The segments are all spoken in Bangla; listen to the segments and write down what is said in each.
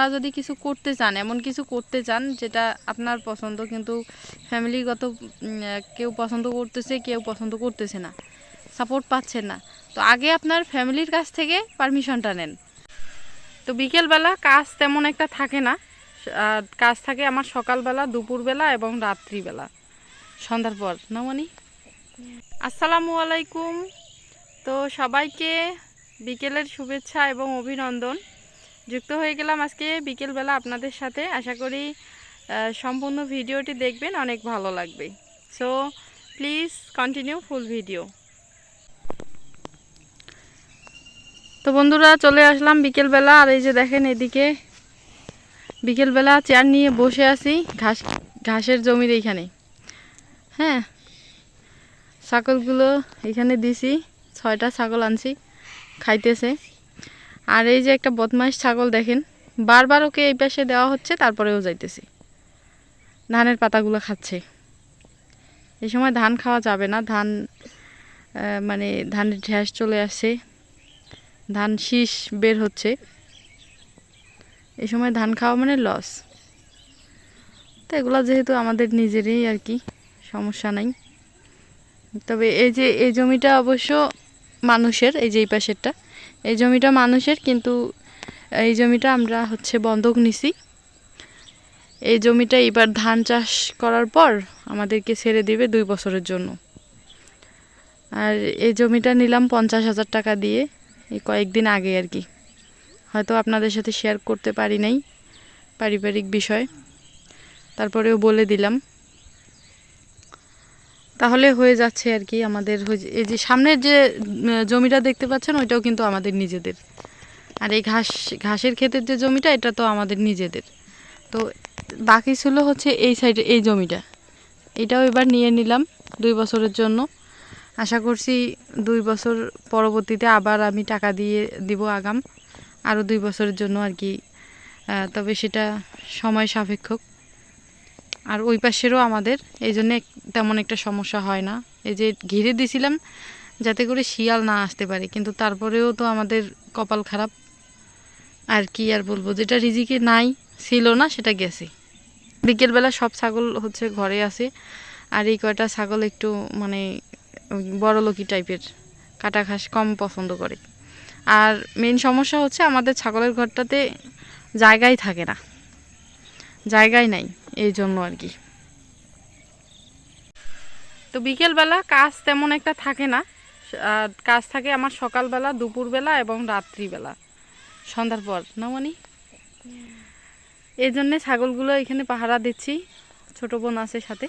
আপনারা যদি কিছু করতে চান, এমন কিছু করতে চান যেটা আপনার পছন্দ কিন্তু ফ্যামিলিগত কেউ পছন্দ করতেছে, কেউ পছন্দ করতেছে না সাপোর্ট পাচ্ছেন না। তো আগে আপনার ফ্যামিলির কাছ থেকে পারমিশনটা নেন। তো বিকেলবেলা কাজ তেমন একটা থাকে না কাজ থাকে আমার সকালবেলা, দুপুরবেলা এবং রাত্রিবেলা। সন্ধ্যার পর, না মনি আসসালামু আলাইকুম। তো সবাইকে বিকেলের শুভেচ্ছা এবং অভিনন্দন। যুক্ত হয়ে গেলাম আজকে বিকেলবেলা আপনাদের সাথে। আশা করি সম্পূর্ণ ভিডিওটি দেখবেন, অনেক ভালো লাগবে। So please continue full video তো বন্ধুরা, চলে আসলাম বিকেলবেলা। আর এই যে দেখেন এদিকে, বিকেলবেলা চেয়ার নিয়ে বসে আছি, ঘাস, ঘাসের জমির এইখানে। হ্যাঁ ছাগলগুলো এখানে দিছি, ছয়টা ছাগল আনছি, খাইতেছে। আর এই যে একটা বদমাইশ ছাগল দেখেন, বারবার ওকে এই পাশে দেওয়া হচ্ছে, তারপরেও যাইতেছে। ধানের পাতাগুলো খাচ্ছে। এই সময় ধান খাওয়া যাবে না, ধান মানে ধানের ঢ্যাস চলে আসছে, ধান শীষ বের হচ্ছে। এই সময় ধান খাওয়া মানে লস তো এগুলো যেহেতু আমাদের নিজেরই আর কি, সমস্যা নাই। তবে এই যে, এই জমিটা অবশ্য মানুষের, এই যে এই পাশেরটা। এই জমিটা মানুষের, কিন্তু এই জমিটা আমরা হচ্ছে বন্ধক নিছি। এই জমিটা এবার ধান চাষ করার পর আমাদেরকে ছেড়ে দিবে দুই বছরের জন্য। আর এই জমিটা নিলাম পঞ্চাশ হাজার টাকা দিয়ে, এই কয়েকদিন আগে আর কি। হয়তো আপনাদের সাথে শেয়ার করতে পারি নাই, পারিবারিক বিষয়। তারপরেও বলে দিলাম। তাহলে হয়ে যাচ্ছে আর কি আমাদের এই যে সামনের যে জমিটা দেখতে পাচ্ছেন, ওইটাও কিন্তু আমাদের নিজেদের। আর এই ঘাস, ঘাসের ক্ষেতের যে জমিটা, এটা তো আমাদের নিজেদের। তো বাকি ছিল হচ্ছে এই সাইডে, এই জমিটা। এটাও এবার নিয়ে নিলাম দুই বছরের জন্য। আশা করছি দুই বছর পরবর্তীতে আবার আমি টাকা দিয়ে দিব আগাম। আরও দুই বছরের জন্য আর কি তবে সেটা সময় সাপেক্ষ। আর ওই পাশেরও আমাদের, এই জন্যে তেমন একটা সমস্যা হয় না। এই যে ঘিরে দিছিলাম যাতে করে শিয়াল না আসতে পারে, কিন্তু তারপরেও তো আমাদের কপাল খারাপ। আর কি আর বলব, যেটা রিজিকে নাই, ছিল না, সেটা গেছে। বিকেলবেলা সব ছাগল হচ্ছে ঘরে আছে, আর এই কয়টা ছাগল একটু মানে ওই বড় লোকি টাইপের কাটা ঘাস কম পছন্দ করে। আর মেন সমস্যা হচ্ছে আমাদের ছাগলের ঘরটাতে জায়গাই থাকে না। জায়গাই নাই। এই জন্য আর কি। তো বিকেলবেলা কাজ তেমন একটা থাকে না। কাজ থাকে আমার সকালবেলা, দুপুরবেলা এবং রাত্রিবেলা। সন্ধ্যার পর, না মানে? এই জন্যে ছাগলগুলো এখানে পাহারা দিচ্ছি, ছোট বোন আছে সাথে।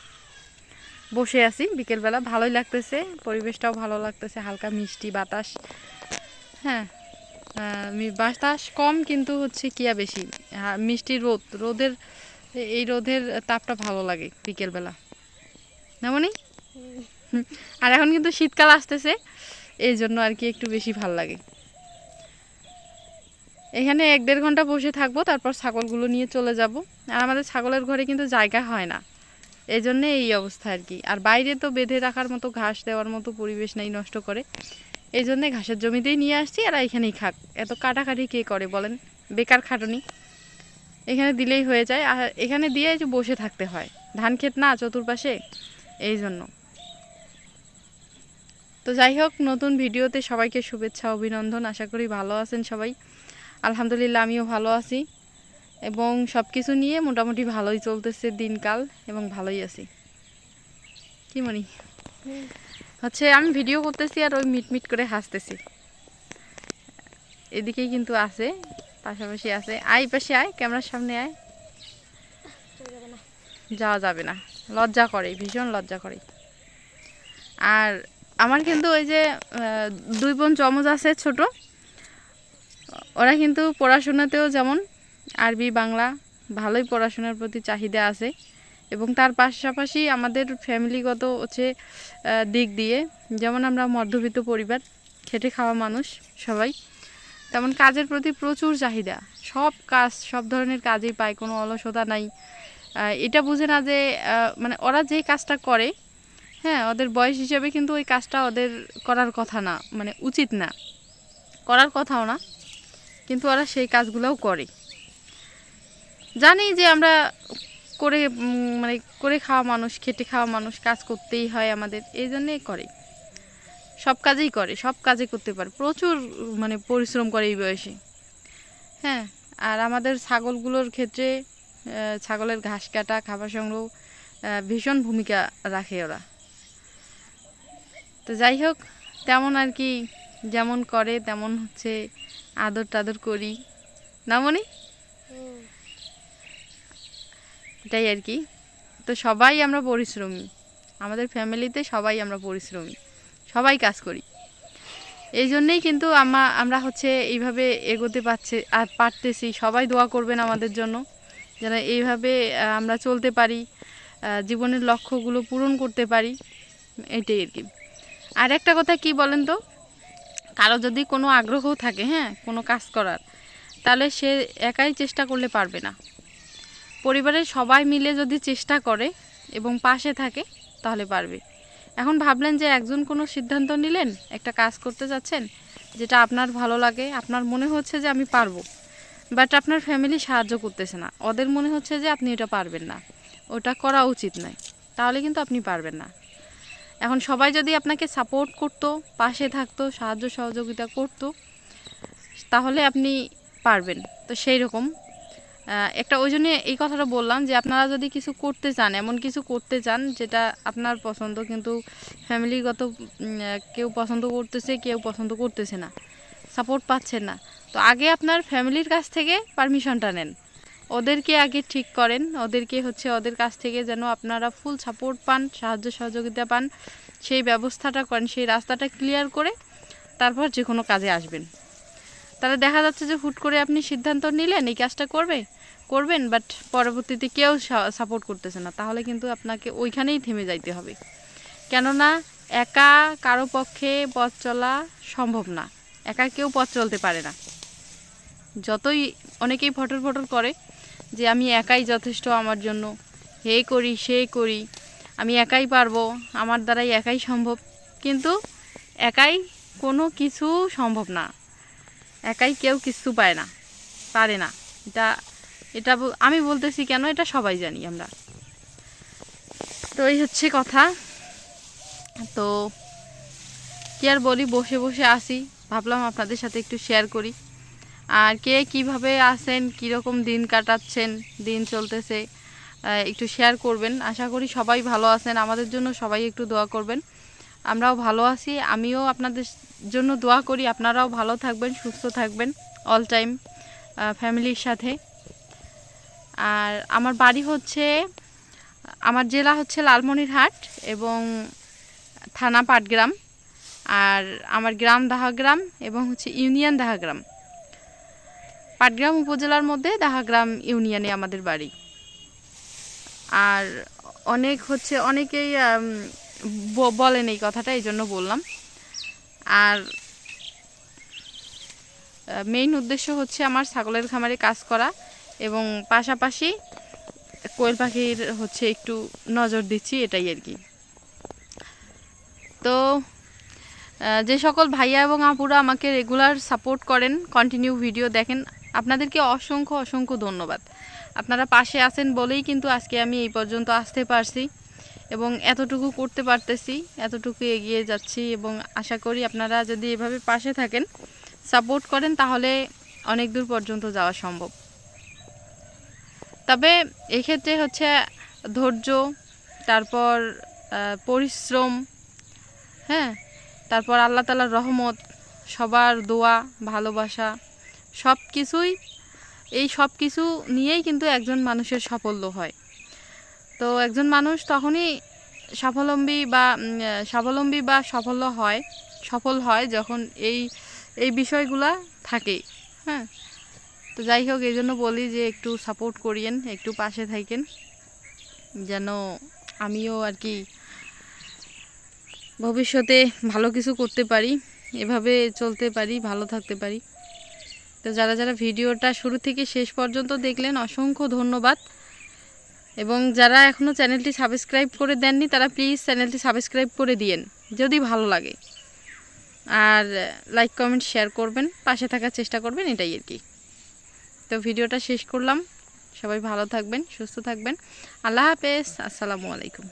বসে আছি বিকেলবেলা, ভালোই লাগতেছে, পরিবেশটাও ভালো লাগতেছে, হালকা মিষ্টি বাতাস। হ্যাঁ বাতাস কম কিন্তু হচ্ছে কিয়া বেশি। মিষ্টি রোদ, রোদের এই রোদের তাপটা ভালো লাগে বিকেলবেলা। মানে? আর এখন কিন্তু শীতকাল আসতেছে, এই জন্য আর কি একটু বেশি ভালো লাগে। এখানে এক দেড় ঘণ্টা বসে থাকব, তারপর ছাগলগুলো নিয়ে চলে যাব। আর আমাদের ছাগলের ঘরে কিন্তু জায়গা হয় না এই জন্যে এই অবস্থা আর কি। আর বাইরে তো বেঁধে রাখার মতো, ঘাস দেওয়ার মতো পরিবেশ নাই, নষ্ট করে। এই জন্যে ঘাসের জমিতেই নিয়ে আসছি আর এখানেই খাক। এত কাটাকাটি কে করে বলেন? বেকার খাটুনি। এখানে দিলেই হয়ে যায়। আর এখানে দিয়ে যে বসে থাকতে হয়। ধান ক্ষেত না, চতুর্পাশে। এই জন্য। তো যাই হোক, নতুন ভিডিওতে সবাইকে শুভেচ্ছা, অভিনন্দন। আশা করি ভালো আছেন সবাই। আলহামদুলিল্লাহ, আমিও ভালো আছি। এবং সব কিছু নিয়ে মোটামুটি ভালোই চলতেছে দিনকাল, এবং ভালোই আছি। কি মনি? হচ্ছে আমি ভিডিও করতেছি আর ওই মিটমিট করে হাসতেছি। এদিকেই কিন্তু আছে। পাশাপাশি আছে। আয় পাশে আয়, ক্যামেরার সামনে আয়। যাওয়া যাবে না। লজ্জা করে, ভীষণ লজ্জা করে। আর আমার কিন্তু ওই যে দুই বোন চমচ আছে ছোট। ওরা কিন্তু পড়াশোনাতেও যেমন আরবি, বাংলা ভালোই পড়াশোনার প্রতি চাহিদা আছে এবং তার পাশাপাশি আমাদের ফ্যামিলিগত হচ্ছে দিক দিয়ে যেমন আমরা মধ্যবিত্ত পরিবার, খেটে খাওয়া মানুষ সবাই। তেমন কাজের প্রতি প্রচুর চাহিদা। সব কাজ, সব ধরনের কাজেই পায়, কোনো অলসতা নাই। এটা বুঝে না যে মানে ওরা যেই কাজটা করে হ্যাঁ ওদের বয়স হিসেবে কিন্তু ওই কাজটা ওদের করার কথা না মানে উচিত না। করার কথাও না, কিন্তু ওরা সেই কাজগুলোও করে। জানি যে আমরা করে মানে করে খাওয়া মানুষ, খেটে খাওয়া মানুষ, কাজ করতেই হয় আমাদের, এই জন্যেই করে। সব কাজেই করে, সব কাজে করতে পারে। প্রচুর মানে পরিশ্রম করে এই বয়সে। হ্যাঁ আর আমাদের ছাগলগুলোর ক্ষেত্রে ছাগলের ঘাস কাটা, খাবার সংগ্রহ ভীষণ ভূমিকা রাখে ওরা। তো যাই হোক, তেমন আর কি, যেমন করে তেমন হচ্ছে আদর টাদর করি। না মনে? এটাই আর কি। তো সবাই আমরা পরিশ্রমী। আমাদের ফ্যামিলিতে সবাই আমরা পরিশ্রমী। সবাই কাজ করি। এই জন্যেই কিন্তু আমা, আমরা হচ্ছে এইভাবে এগোতে পারছে, আর পারতেছি। সবাই দোয়া করবেন আমাদের জন্য, যেন এইভাবে আমরা চলতে পারি জীবনের লক্ষ্যগুলো পূরণ করতে পারি। এটাই আর কি। আর একটা কথা কি বলেন তো? কারও যদি কোনো আগ্রহ থাকে হ্যাঁ কোনো কাজ করার, তাহলে সে একাই চেষ্টা করলে পারবে না। পরিবারের সবাই মিলে যদি চেষ্টা করে এবং পাশে থাকে, তাহলে পারবে। এখন ভাবলেন যে একজন কোনো সিদ্ধান্ত নিলেন, একটা কাজ করতে যাচ্ছেন, যেটা আপনার ভালো লাগে, আপনার মনে হচ্ছে যে আমি পারব বাট আপনার ফ্যামিলি সাহায্য করতেছে না। ওদের মনে হচ্ছে যে আপনি এটা পারবেন না। ওটা করা উচিত নয়। তাহলে কিন্তু আপনি পারবেন না। এখন সবাই যদি আপনাকে সাপোর্ট করতো, পাশে থাকতো, সাহায্য সহযোগিতা করতো, তাহলে আপনি পারবেন। তো সেই রকম একটা ওই জন্য এই কথাটা বললাম যে আপনারা যদি কিছু করতে চান, এমন কিছু করতে চান যেটা আপনার পছন্দ কিন্তু ফ্যামিলিগত কেউ পছন্দ করতেছে, কেউ পছন্দ করতেছে না সাপোর্ট পাচ্ছেন না। তো আগে আপনার ফ্যামিলির কাছ থেকে পারমিশনটা নেন। ওদেরকে আগে ঠিক করেন, ওদেরকে হচ্ছে ওদের কাছ থেকে যেন আপনারা ফুল সাপোর্ট পান, সাহায্য সহযোগিতা পান, সেই ব্যবস্থাটা করেন, সেই রাস্তাটা ক্লিয়ার করে তারপর যে কোনো কাজে আসবেন। তাহলে দেখা যাচ্ছে যে হুট করে আপনি সিদ্ধান্ত নিলেন, এই কাজটা করবে? করবেন বাট পরবর্তীতে কেউ সাপোর্ট করতেছে না। তাহলে কিন্তু আপনাকে ওইখানেই থেমে যাইতে হবে। কেননা একা কারও পক্ষে পথ চলা সম্ভব না। একা কেউ পথ চলতে পারে না। যতই অনেকেই ফটর ফটর করে যে, আমি একাই যথেষ্ট আমার জন্য। হে করি, সে করি। আমি একাই পারব। আমার দ্বারাই একাই সম্ভব। কিন্তু একাই কোনো কিছু সম্ভব না। একাই কেউ কিছু পায় না। পারে না। এটা এটা আমি বলতেছি কেন? এটা সবাই জানি আমরা। তো এই হচ্ছে কথা। তো কি আর বলি, বসে বসে আসি ভাবলাম আপনাদের সাথে একটু শেয়ার করি। আর কে কীভাবে আছেন, কীরকম দিন কাটাচ্ছেন, দিন চলতেছে একটু শেয়ার করবেন। আশা করি সবাই ভালো আছেন। আমাদের জন্য সবাই একটু দোয়া করবেন। আমরাও ভালো আছি। আমিও আপনাদের জন্য দোয়া করি। আপনারাও ভালো থাকবেন, সুস্থ থাকবেন অল টাইম ফ্যামিলির সাথে। আর আমার বাড়ি হচ্ছে, আমার জেলা হচ্ছে লালমনিরহাট এবং থানা পাটগ্রাম। আর আমার গ্রাম দাহাগ্রাম এবং হচ্ছে ইউনিয়ন দাহাগ্রাম। পাটগ্রাম উপজেলার মধ্যে দাহাগ্রাম ইউনিয়নে আমাদের বাড়ি। আর অনেক হচ্ছে, অনেকেই বলেন এই কথাটা, এই জন্য বললাম। আর মেইন উদ্দেশ্য হচ্ছে আমার ছাগলের খামারে কাজ করা। এবং পাশাপাশি কোয়েল পাখির হচ্ছে একটু নজর দিচ্ছি, এটাই আর কি। তো যে সকল ভাইয়া এবং আপুরা আমাকে রেগুলার সাপোর্ট করেন কন্টিনিউ ভিডিও দেখেন, আপনাদেরকে অসংখ্য অসংখ্য ধন্যবাদ। আপনারা পাশে আছেন বলেই কিন্তু আজকে আমি এই পর্যন্ত আসতে পারছি এবং এতটুকু করতে পারতেছি, এতটুকু এগিয়ে যাচ্ছি এবং আশা করি আপনারা যদি এভাবে পাশে থাকেন সাপোর্ট করেন তাহলে অনেক দূর পর্যন্ত যাওয়া সম্ভব। তবে এক্ষেত্রে হচ্ছে ধৈর্য, তারপর পরিশ্রম হ্যাঁ? তারপর আল্লাহ তালার রহমত, সবার দোয়া, ভালোবাসা সব কিছুই এই সব কিছু নিয়েই কিন্তু একজন মানুষের সাফল্য হয়। তো একজন মানুষ তখনই স্বাবলম্বী বা স্বাবলম্বী বা সাফল্য হয়, সফল হয় যখন এই এই বিষয়গুলা থাকে হ্যাঁ? তো যাই হোক, এই জন্য বলি যে একটু সাপোর্ট করিয়েন, একটু পাশে থাকেন। যেন আমিও আর কি ভবিষ্যতে ভালো কিছু করতে পারি, এভাবে চলতে পারি, ভালো থাকতে পারি। তো যারা যারা ভিডিওটা শুরু থেকে শেষ পর্যন্ত দেখলেন, অসংখ্য ধন্যবাদ। এবং যারা এখনও চ্যানেলটি সাবস্ক্রাইব করে দেননি, তারা প্লিজ চ্যানেলটি সাবস্ক্রাইব করে দিয়েন, যদি ভালো লাগে। আর লাইক কমেন্ট শেয়ার করবেন, পাশে থাকার চেষ্টা করবেন, এটাই আর কি। তো ভিডিওটা শেষ করলাম। সবাই ভালো থাকবেন সুস্থ থাকবেন। আল্লাহ হাফেজ আসসালামু আলাইকুম।